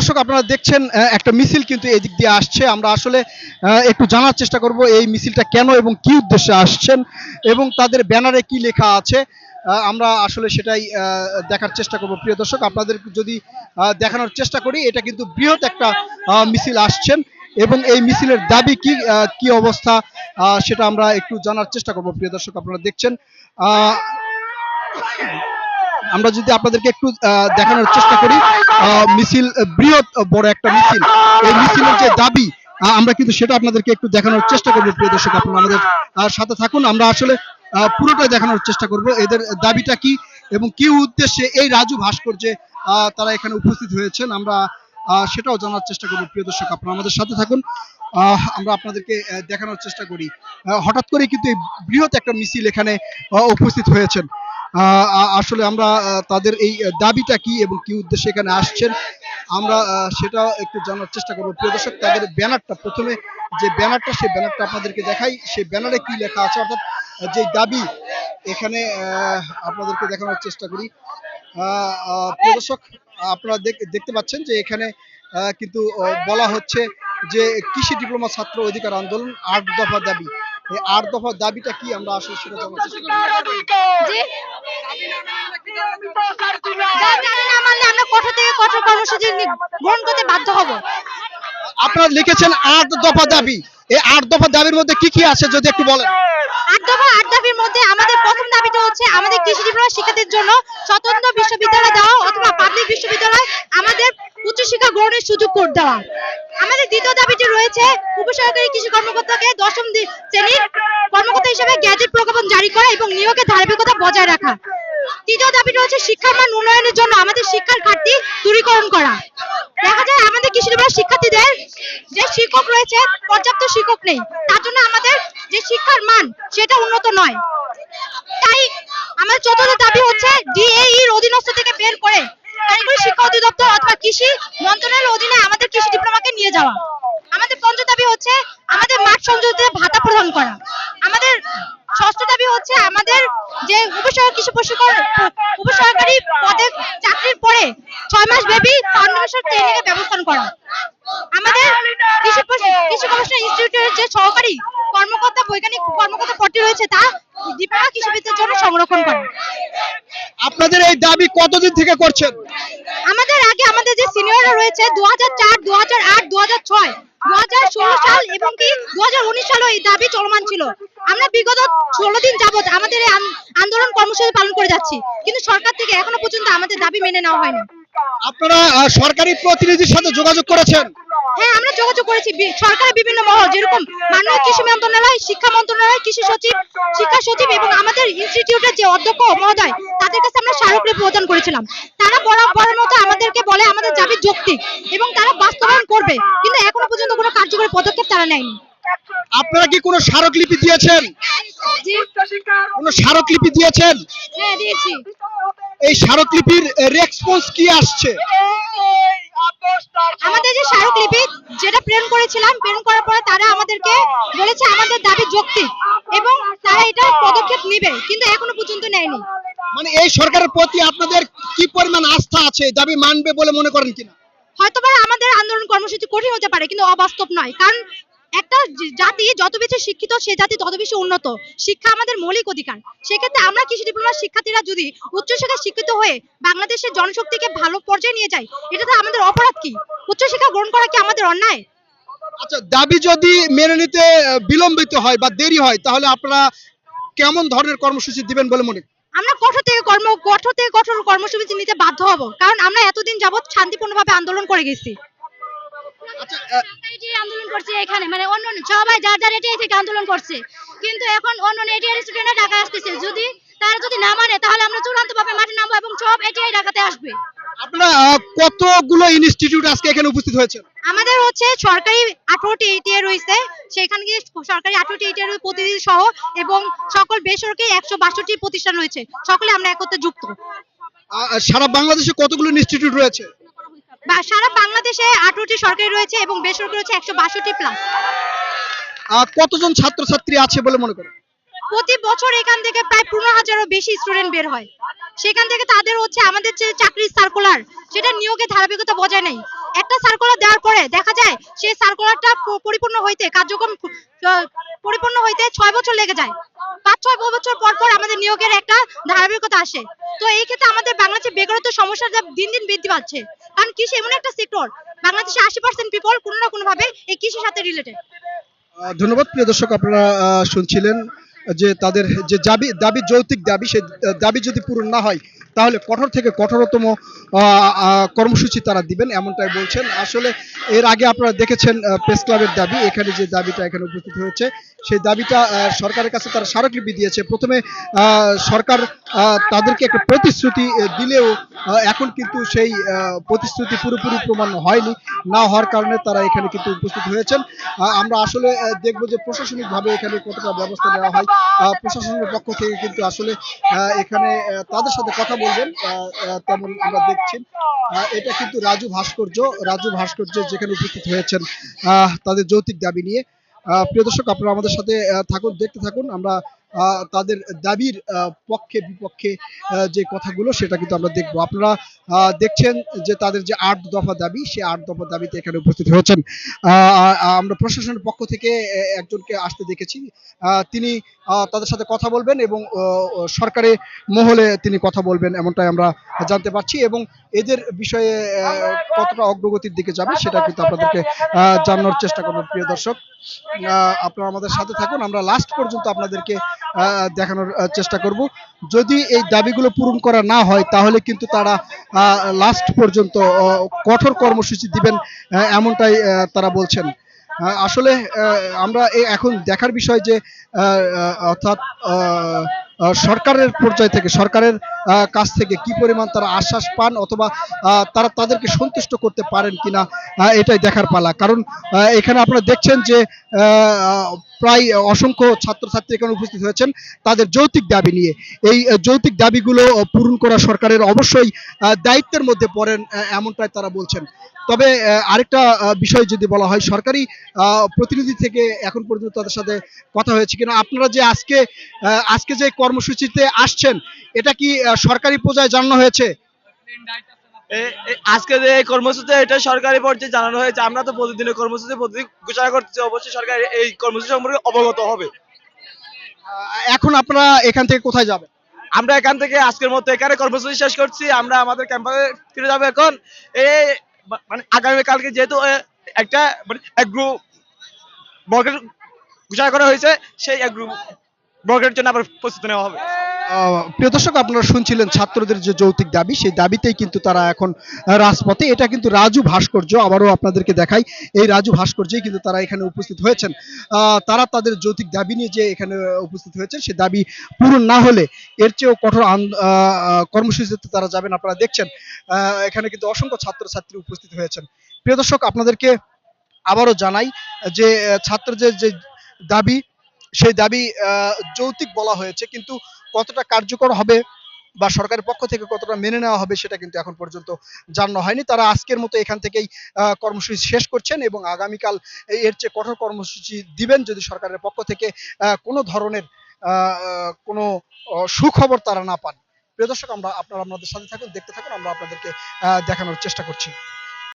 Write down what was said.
দর্শক, আপনারা দেখছেন একটা মিছিল কিন্তু এদিক দিয়ে আসছে। আমরা আসলে একটু জানার চেষ্টা করব এই মিছিলটা কেন এবং কি উদ্দেশ্যে আসছেন এবং তাদের ব্যানারে কি লেখা আছে। আমরা আসলে সেটাই দেখার চেষ্টা করব। প্রিয় দর্শক, আপনাদের যদি দেখানোর চেষ্টা করি, এটা কিন্তু বৃহৎ একটা মিছিল আসছেন এবং এই মিছিলের দাবি কি কি অবস্থা সেটা আমরা একটু জানার চেষ্টা করব। প্রিয় দর্শক, আপনারা দেখছেন আমরা যদি আপনাদেরকে একটু দেখানোর চেষ্টা করি মিছিল বৃহৎ বড় একটা মিছিল। এই মিছিলের যে দাবি আমরা কিন্তু সেটা আপনাদেরকে একটু দেখানোর চেষ্টা করব প্রিয় দর্শক আপনারা আমাদের সাথে থাকুন। আমরা আসলে আহ, পুরোটাই দেখানোর চেষ্টা করব। এদের দাবিটা কি এবং কি উদ্দেশ্যে এই রাজু ভাস্কর্যে তারা এখানে উপস্থিত হয়েছেন আমরা সেটাও জানার চেষ্টা করব প্রিয় দর্শক আপনারা আমাদের সাথে থাকুন। আমরা আপনাদেরকে দেখানোর চেষ্টা করি। হঠাৎ করে কিন্তু এই বৃহৎ একটা মিছিল এখানে উপস্থিত হয়েছেন। আসলে আমরা তাদের এই দাবিটা কি এবং কি উদ্দেশ্যে এখানে আসছেন, আমরা সেটা একটু জানার চেষ্টা করব। প্রিয় দর্শক, তাদের ব্যানারটা প্রথমে, যে ব্যানারটা সেই ব্যানারটা আপনাদেরকে দেখাই। সেই ব্যানারে কি লেখা আছে, অর্থাৎ, যে দাবি এখানে আপনাদেরকে দেখানোর চেষ্টা করি। প্রিয় দর্শক, আপনারা দেখ- দেখতে পাচ্ছেন যে এখানে কিন্তু বলা হচ্ছে যে কৃষি ডিপ্লোমা ছাত্র অধিকার আন্দোলন, আট দফা দাবি। আট দফা দাবিটা কি? আমরা আসলে সেটা জানার চেষ্টা করি। আপনারা লিখেছেন আট দফা দাবি। এই আট দফা দাবির মধ্যে কি কি আছে যদি একটু বলেন? আট দফা, আট দাবির মধ্যে আমাদের প্রথম দাবিটা হচ্ছে আমাদের কৃষি জন্য স্বতন্ত্র বিশ্ববিদ্যালয় অথবা পাবলিক বিশ্ববিদ্যালয় আমাদের গ্রহণের সুযোগ করে আমাদের দ্বিতীয় দাবিটি রয়েছে উপসহকারী কৃষি কর্মকর্তাকে দশম শ্রেণির কর্মকর্তা হিসেবে গ্যাজেট প্রজ্ঞাপন জারি করা এবং নিয়োগের ধারাবাহিকতা বজায় রাখা। তৃতীয় দাবিটা হচ্ছে শিক্ষার মান উন্নয়নের জন্য আমাদের শিক্ষার ঘাটতি দূরীকরণ করা। দেখা যায় আমাদের কৃষি বিভাগের শিক্ষার্থীদের যে শিক্ষক রয়েছে, পর্যাপ্ত শিক্ষক নেই, তার জন্য আমাদের যে শিক্ষার মান সেটা উন্নত নয়। তাই আমাদের চতুর্থ দাবি হচ্ছে ডিএই এর অধীনস্থ থেকে বের করে কারিগরি শিক্ষা অধিদপ্তর অথবা কৃষি মন্ত্রণালয়ের অধীনে আমাদের কৃষি ডিপ্লোমাকে নিয়ে যাওয়া। আমাদের পঞ্চম দাবি হচ্ছে আমাদের মাঠ সংযোজিত ভাতা প্রদান করা। আমাদের ষষ্ঠ দাবি হচ্ছে আমাদের যে উপসহকারী কৃষি উপসহকারী পদে চাকরির পরে ছয় মাস ব্যাপী ফাউন্ডেশন ট্রেনিং এর ব্যবস্থা করা। আমাদের কৃষি কৃষি গবেষণা ইনস্টিটিউটের যে সহকারী কর্মকর্তা বৈজ্ঞানিক কর্মকর্তা পদটি রয়েছে তা ডিপ্লোমা কৃষিবিদ্যার জন্য সংরক্ষণ করা। আপনাদের এই দাবি কতদিন থেকে করছেন? আমাদের আগে আমাদের যে সিনিয়ররা রয়েছে দু হাজার চার দু হাজার আট দু হাজার ছয় দু হাজার ষোলো সাল এবং কি দু হাজার উনিশ সালও এই দাবি চলমান ছিল। আমরা বিগত ষোলো দিন যাবত আমাদের এই আন্দোলন কর্মসূচি পালন করে যাচ্ছি। কিন্তু সরকার থেকে এখনও পর্যন্ত আমাদের দাবি মেনে নেওয়া হয়নি। আপনারা সরকারি প্রতিনিধির সাথে যোগাযোগ করেছেন? হ্যাঁ আমরা যোগাযোগ করেছি। সরকারের বিভিন্ন মহল যেরকম মাননীয় কৃষি মন্ত্রণালয় শিক্ষা মন্ত্রণালয় কৃষি সচিব শিক্ষা সচিব এবং আমাদের ইনস্টিটিউটের যে অধ্যক্ষ মহোদয় তাদের কাছে আমরা স্মারকলিপি প্রদান করেছিলাম। তারা বরাবরের মতো আমাদেরকে বলে আমাদের দাবি যৌক্তিক এবং তারা বাস্তবায়ন করবে কিন্তু এখনও পর্যন্ত কোনো কার্যকরী পদক্ষেপ তারা নেয়নি আপনারা কি কোনো স্মারকলিপি দিয়েছেন? কোনো স্মারকলিপি দিয়েছেন? হ্যাঁ দিয়েছি। এই স্মারকলিপির রেসপন্স কি আসছে? আমাদের যে স্মারকলিপি যেটা প্রেরণ করেছিলাম প্রেরণ করার পরে তারা আমাদেরকে বলেছে আমাদের দাবি যৌক্তিক এবং তারা এটা পদক্ষেপ নেবে কিন্তু এখনও পর্যন্ত নেয়নি। মানে এই সরকারের প্রতি আপনাদের কি পরিমাণ আস্থা আছে? দাবি মানবে বলে মনে করেন কিনা? হয়তোবা আমাদের আন্দোলন কর্মসূচি কঠিন হতে পারে কিন্তু অবাস্তব নয় কারণ একটা জাতি যত বেশি শিক্ষিত সে জাতি তত বেশি উন্নত। শিক্ষা আমাদের মৌলিক অধিকার। সেক্ষেত্রে আমরা কৃষি ডিপ্লোমার শিক্ষার্থীরা যদি উচ্চশিক্ষায় শিক্ষিত হয়ে বাংলাদেশের জনশক্তিকে ভালো পর্যায়ে নিয়ে যায় এটা তো আমাদের অপরাধ কি? উচ্চশিক্ষা গ্রহণ করা কি আমাদের অন্যায়? আচ্ছা দাবি যদি মেনে নিতে বিলম্বিত হয় বা দেরি হয় তাহলে আপনারা কেমন ধরনের কর্মসূচি দিবেন বলে মনে আমরা কঠোর থেকে কর্ম কঠোর থেকে কঠোর কর্মসূচি নিতে বাধ্য হব কারণ আমরা এতদিন যাবৎ শান্তিপূর্ণভাবে আন্দোলন করে গেছি। আন্দোলন করছে এখানে মানে অন্য অন্য সবাই যার যার এটাই থেকে আন্দোলন করছে। কিন্তু এখন অন্য অন্য স্টুডেন্টরা ঢাকা আসতেছে। যদি তারা যদি না মানে তাহলে আমরা চূড়ান্ত ভাবে মাঠে নামবো এবং সব এটিআই ঢাকাতে আসবে। আপনারা কতগুলো ইনস্টিটিউট আজকে এখানে উপস্থিত হয়েছে আমাদের হচ্ছে সরকারি আঠারোটি এটিআই রয়েছে। সেখানে গিয়ে সরকারি আঠারোটি এটিআই প্রতিনিধি সহ এবং সকল বেসরকারি একশো বাষট্টি প্রতিষ্ঠান রয়েছে। সকলে আমরা একত্রে যুক্ত। সারা বাংলাদেশে কতগুলো ইনস্টিটিউট রয়েছে? সারা বাংলাদেশে আঠারোটি সরকারি রয়েছে এবং বেসরকারি রয়েছে একশো বাষট্টি প্লাস কতজন ছাত্রছাত্রী আছে বলে মনে করেন? প্রতি বছর এখান থেকে প্রায় পনেরো হাজারও বেশি স্টুডেন্ট বের হয়। সেখান থেকে তাদের হচ্ছে আমাদের যে চাকরির সার্কুলার সেটা নিয়োগের ধারাবাহিকতা বজায় নেই। একটা সার্কুলার দেওয়ার পরে দেখা যায় সেই সার্কুলারটা পরিপূর্ণ হইতে কার্যক্রম পরিপূর্ণ হইতে ছয় বছর লেগে যায়। পাঁচ ছয় বছর পর পর আমাদের নিয়োগের একটা ধারাবাহিকতা আসে। তো এই ক্ষেত্রে আমাদের বাংলাদেশের বেকারত্ব সমস্যাটা দিন দিন বৃদ্ধি পাচ্ছে। কারণ কৃষি এমন একটা সেক্টর বাংলাদেশে আশি পার্সেন্ট পিপল কোনো না কোনো ভাবে এই কৃষির সাথে রিলেটেড ধন্যবাদ, প্রিয় দর্শক, আপনারা শুনছিলেন যে তাদের যে দাবি দাবি, যৌক্তিক দাবি, সেই দাবি যদি পূরণ না হয় তাহলে কঠোর থেকে কঠোরতম কর্মসূচি তারা দিবেন, এমনটাই বলছেন। আসলে এর আগে আপনারা দেখেছেন প্রেস ক্লাবের দাবি, এখানে যে দাবিটা এখানে উপস্থিত হয়েছে, সেই দাবিটা সরকারের কাছে তারা স্মারকলিপি দিয়েছে। প্রথমে সরকার তাদেরকে একটা প্রতিশ্রুতি দিলেও এখন কিন্তু সেই প্রতিশ্রুতি পুরোপুরি প্রমাণ হয়নি। না হওয়ার কারণে তারা এখানে কিন্তু উপস্থিত হয়েছেন। আমরা আসলে দেখব যে প্রশাসনিকভাবে এখানে কতটা ব্যবস্থা নেওয়া হয়। প্রশাসনের পক্ষ থেকে কিন্তু আসলে এখানে তাদের সাথে কথা বলবেন তেমন আমরা দেখছি। এটা কিন্তু রাজু ভাস্কর্য রাজু ভাস্কর্য যেখানে উপস্থিত হয়েছেন তাদের যৌতিক দাবি নিয়ে। প্রিয় দর্শক, আপনারা আমাদের সাথে থাকুন, দেখতে থাকুন। আমরা তাদের দাবির পক্ষে, বিপক্ষে যে কথাগুলো সেটা কিন্তু আমরা দেখব। আপনারা দেখছেন যে তাদের যে আট দফা দাবি, সেই আট দফা দাবিতে এখানে উপস্থিত হয়েছেন। আমরা প্রশাসনের পক্ষ থেকে একজনকে আসতে দেখেছি। তিনি তাদের সাথে কথা বলবেন এবং সরকারি, মহলে তিনি কথা বলবেন এমনটাই আমরা জানতে পারছি এবং এদের বিষয়ে কতটা অগ্রগতির দিকে যাবে সেটা কিন্তু আপনাদেরকে জানানোর চেষ্টা করব, প্রিয় দর্শক। আপনারা আমাদের সাথে থাকুন। আমরা লাস্ট পর্যন্ত আপনাদেরকে দেখানোর চেষ্টা করব। যদি এই দাবিগুলো পূরণ করা না হয়, তাহলে কিন্তু তারা লাস্ট পর্যন্ত কঠোর কর্মসূচি দিবেন এমনটাই তারা বলছেন। আসলে আমরা এখন দেখার বিষয় যে অর্থাৎ সরকারের পর্যায় থেকে সরকারের কাছ থেকে কি পরিমাণ তারা আশ্বাস পান অথবা তারা তাদেরকে সন্তুষ্ট করতে পারেন কিনা এটাই দেখার পালা। কারণ এখানে আপনারা দেখছেন যে প্রায় অসংখ্য ছাত্রছাত্রী এখানে উপস্থিত হয়েছেন তাদের যৌক্তিক দাবি নিয়ে। এই আহ, যৌক্তিক দাবিগুলো পূরণ করা সরকারের অবশ্যই দায়িত্বের মধ্যে পড়েন এমনটাই তারা বলছেন। তবে আরেকটা বিষয় যদি বলা হয় সরকারি প্রতিনিধি থেকে এখন পর্যন্ত তাদের সাথে কথা হয়েছে কিনা? আপনারা যে আজকে আজকে যে কর্মসূচিতে আসছেন এটা কি সরকারি পর্যায়ে জানানো হয়েছে? আজকে যে এই কর্মসূচি এটা সরকারি পর্যায়ে জানানো হয়েছে আমরা তো প্রতিদিনের কর্মসূচি প্রতিদিন ঘোষণা করতেছি অবশ্যই সরকার এই কর্মসূচি সম্পর্কে অবগত হবে। এখন আপনারা এখান থেকে কোথায় যাবেন? আমরা এখান থেকে আজকের মতো এখানে কর্মসূচি শেষ করছি আমরা আমাদের ক্যাম্পাসে ফিরে যাব এখন। এই মানে আগামী কালকে যেহেতু একটা মানে এক গ্রুপ বর্গের ঘোষণা করা হয়েছে, সেই এক গ্রুপ বর্গের জন্য আবার প্রস্তুতি নেওয়া হবে। প্রিয় দর্শক, আপনারা শুনছিলেন ছাত্রদের যে যৌক্তিক দাবি, সেই দাবিতেই কিন্তু তারা এখন রাজপথে। এটা কিন্তু রাজু ভাস্কর্য, আবারও আপনাদেরকে দেখাই, এই রাজু ভাস্কর্যেই কিন্তু তারা এখানে উপস্থিত হয়েছেন। তারা তাদের যৌক্তিক দাবি নিয়ে যে এখানে উপস্থিত হয়েছেন, সে দাবি পূরণ না হলে এর চেয়েও কঠোর কর্মসূচিতে তারা যাবেন। আপনারা দেখছেন এখানে কিন্তু অসংখ্য ছাত্রছাত্রী উপস্থিত হয়েছেন। প্রিয় দর্শক আপনাদেরকে আবারও জানাই যে ছাত্রদের যে দাবি সেই দাবি আহ, যৌক্তিক বলা হয়েছে কিন্তু কতটা কার্যকর হবে বা সরকারের পক্ষ থেকে কতটা মেনে নেওয়া হবে সেটা কিন্তু এখন পর্যন্ত জানানো হয়নি। তারা আজকের মতো এখান থেকেই কর্মসূচি শেষ করছেন এবং আগামীকাল এর চেয়ে কঠোর কর্মসূচি দিবেন যদি সরকারের পক্ষ থেকে কোনো ধরনের কোনো সুখবর তারা না পান। প্রিয় দর্শক আমরা আপনারা আমাদের সাথে থাকুন দেখতে থাকুন আমরা আপনাদেরকে দেখানোর চেষ্টা করছি।